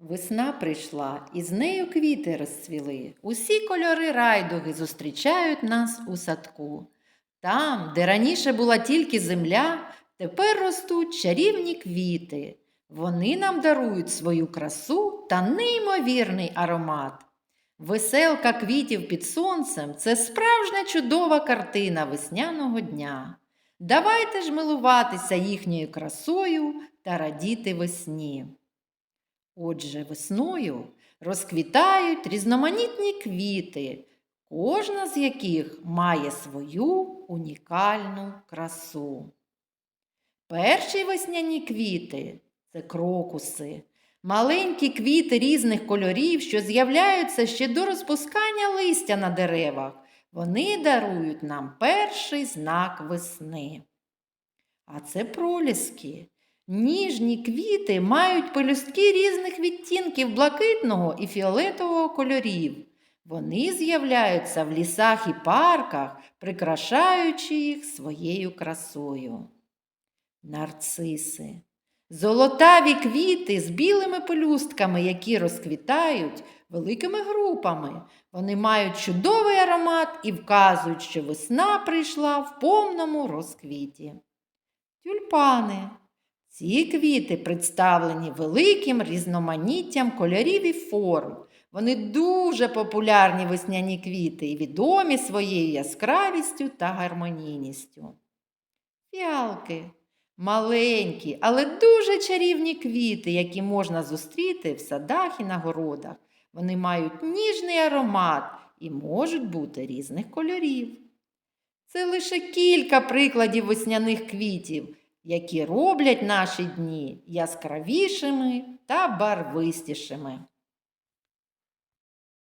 Весна прийшла, і з нею квіти розцвіли. Усі кольори райдуги зустрічають нас у садку. Там, де раніше була тільки земля, тепер ростуть чарівні квіти. Вони нам дарують свою красу та неймовірний аромат. Веселка квітів під сонцем це справжня чудова картина весняного дня. Давайте ж милуватися їхньою красою та радіти весні. Отже, весною розквітають різноманітні квіти, кожна з яких має свою унікальну красу. Перші весняні квіти це крокуси, маленькі квіти різних кольорів, що з'являються ще до розпускання листя на деревах. Вони дарують нам перший знак весни. А це проліски. Ніжні квіти мають пелюстки різних відтінків блакитного і фіолетового кольорів. Вони з'являються в лісах і парках, прикрашаючи їх своєю красою. Нарциси. Золотаві квіти з білими пелюстками, які розквітають великими групами. Вони мають чудовий аромат і вказують, що весна прийшла в повному розквіті. Тюльпани. Ці квіти представлені великим різноманіттям кольорів і форм. Вони дуже популярні весняні квіти і відомі своєю яскравістю та гармонійністю. Фіалки маленькі, але дуже чарівні квіти, які можна зустріти в садах і на городах. Вони мають ніжний аромат і можуть бути різних кольорів. Це лише кілька прикладів весняних квітів, які роблять наші дні яскравішими та барвистішими.